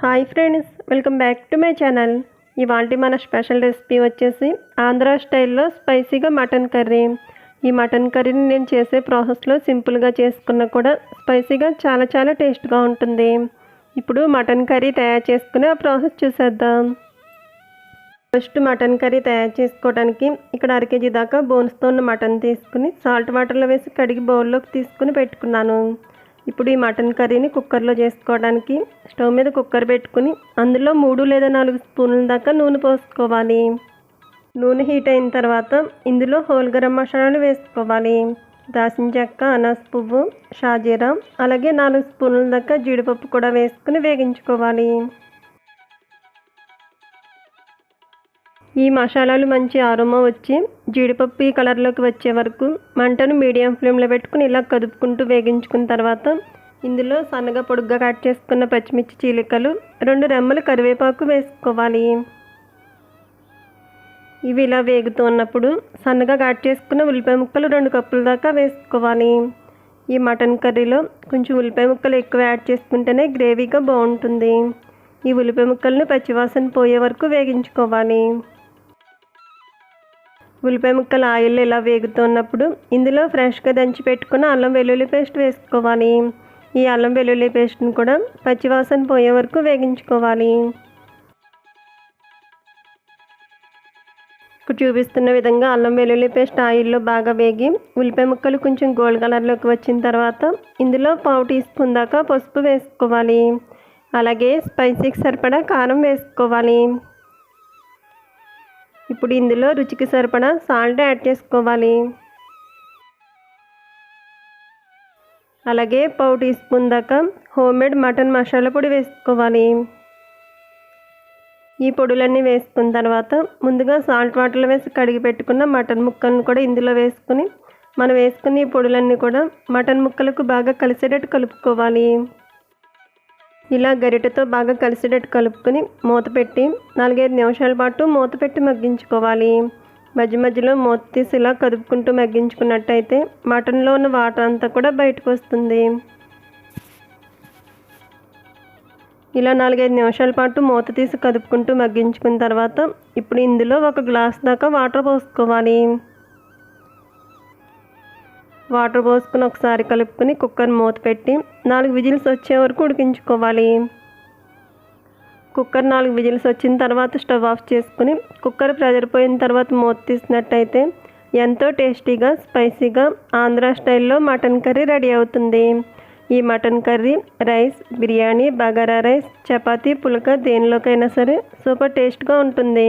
Hi friends welcome back to my channel. ఇవాళ మన special recipe వచ్చేసి ఆంధ్ర స్టైల్లో స్పైసీగా మటన్ కర్రీ. ఈ మటన్ కర్రీని నేను చేసే ప్రాసెస్లో సింపుల్గా చేసుకున్నా కూడా స్పైసీగా చాలా చాలా టేస్ట్గా ఉంటుంది. ఇప్పుడు మటన్ కర్రీ తయారు చేసుకుని ఆ ప్రాసెస్ చూసేద్దాం. ఫస్ట్ మటన్ కర్రీ తయారు చేసుకోవడానికి ఇక్కడ అర కేజీ దాకా బోన్స్తో ఉన్న మటన్ తీసుకుని సాల్ట్ వాటర్లో వేసి కడిగి బౌల్లోకి తీసుకుని పెట్టుకున్నాను. ఇప్పుడు ఈ మటన్ కర్రీని కుక్కర్లో చేసుకోవడానికి స్టవ్ మీద కుక్కర్ పెట్టుకుని అందులో మూడు లేదా నాలుగు స్పూన్ల దాకా నూనె పోసుకోవాలి. నూనె హీట్ అయిన తర్వాత ఇందులో హోల్ గరం మసాలాలు వేసుకోవాలి. దాసిన చెక్క అనాస్ పువ్వు షాజీరా అలాగే నాలుగు స్పూన్ల దాకా జీడిపప్పు కూడా వేసుకుని వేగించుకోవాలి. ఈ మసాలాలు మంచి ఆరోమా వచ్చి జీడిపప్పు ఈ కలర్లోకి వచ్చే వరకు మంటను మీడియం ఫ్లేమ్లో పెట్టుకుని ఇలా కదుపుకుంటూ వేగించుకున్న తర్వాత ఇందులో సన్నగా పొడుగ్గా కట్ చేసుకున్న పచ్చిమిర్చి చీలికలు రెండు రెమ్మలు కరివేపాకు వేసుకోవాలి. ఇవి ఇలా వేగుతూ ఉన్నప్పుడు సన్నగా కట్ చేసుకున్న ఉల్లిపాయ ముక్కలు రెండు కప్పుల దాకా వేసుకోవాలి. ఈ మటన్ కర్రీలో కొంచెం ఉల్లిపాయ ముక్కలు ఎక్కువ యాడ్ చేసుకుంటేనే గ్రేవీగా బాగుంటుంది. ఈ ఉల్లిపాయ ముక్కలను పచ్చివాసన పోయే వరకు వేగించుకోవాలి. ఉల్లిపాయ ముక్కలు ఆయిల్ ఇలా వేగుతున్నప్పుడు ఇందులో ఫ్రెష్గా దంచి పెట్టుకున్న అల్లం వెల్లుల్లి పేస్ట్ వేసుకోవాలి. ఈ అల్లం వెల్లుల్లి పేస్ట్ని కూడా పచ్చివాసన పోయే వరకు వేగించుకోవాలి. చూపిస్తున్న విధంగా అల్లం వెల్లుల్లి పేస్ట్ ఆయిల్లో బాగా వేగి ఉల్లిపాయ ముక్కలు కొంచెం గోల్డ్ కలర్లోకి వచ్చిన తర్వాత ఇందులో పావు టీ స్పూన్ దాకా పసుపు వేసుకోవాలి. అలాగే స్పైసీకి సరిపడా కారం వేసుకోవాలి. ఇప్పుడు ఇందులో రుచికి సరిపడా సాల్ట్ యాడ్ చేసుకోవాలి. అలాగే పావు టీ స్పూన్ దాకా హోమ్మేడ్ మటన్ మసాలా పొడి వేసుకోవాలి. ఈ పొడులన్నీ వేసుకున్న తర్వాత ముందుగా సాల్ట్ వాటర్లో వేసి కడిగి పెట్టుకున్న మటన్ ముక్కలను కూడా ఇందులో వేసుకుని మనం వేసుకున్న ఈ పొడులన్నీ కూడా మటన్ ముక్కలకు బాగా కలిసేటట్టు కలుపుకోవాలి. ఇలా గరిటెతో బాగా కలిసేటట్టు కలుపుకొని మూత పెట్టి నాలుగైదు నిమిషాల పాటు మూత పెట్టి మగ్గించుకోవాలి. మధ్య మధ్యలో మూత తీసి ఇలా కదుపుకుంటూ మగ్గించుకున్నట్టయితే మటన్లో ఉన్న వాటర్ అంతా కూడా బయటకు వస్తుంది. ఇలా నాలుగైదు నిమిషాల పాటు మూత తీసి కదుపుకుంటూ మగ్గించుకున్న తర్వాత ఇప్పుడు ఇందులో ఒక గ్లాస్ దాకా వాటర్ పోసుకోవాలి. వాటర్ పోసుకుని ఒకసారి కలుపుకొని కుక్కర్ మూత పెట్టి నాలుగు విజిల్స్ వచ్చే వరకు ఉడికించుకోవాలి. కుక్కర్ నాలుగు విజిల్స్ వచ్చిన తర్వాత స్టవ్ ఆఫ్ చేసుకుని కుక్కర్ ప్రెజర్ పోయిన తర్వాత మూత తీసినట్టయితే ఎంతో టేస్టీగా స్పైసీగా ఆంధ్ర స్టైల్లో మటన్ కర్రీ రెడీ అవుతుంది. ఈ mutton curry rice biryani bagara rice chapati pulka దేనిలోకైనా సరే సూపర్ టేస్ట్గా ఉంటుంది.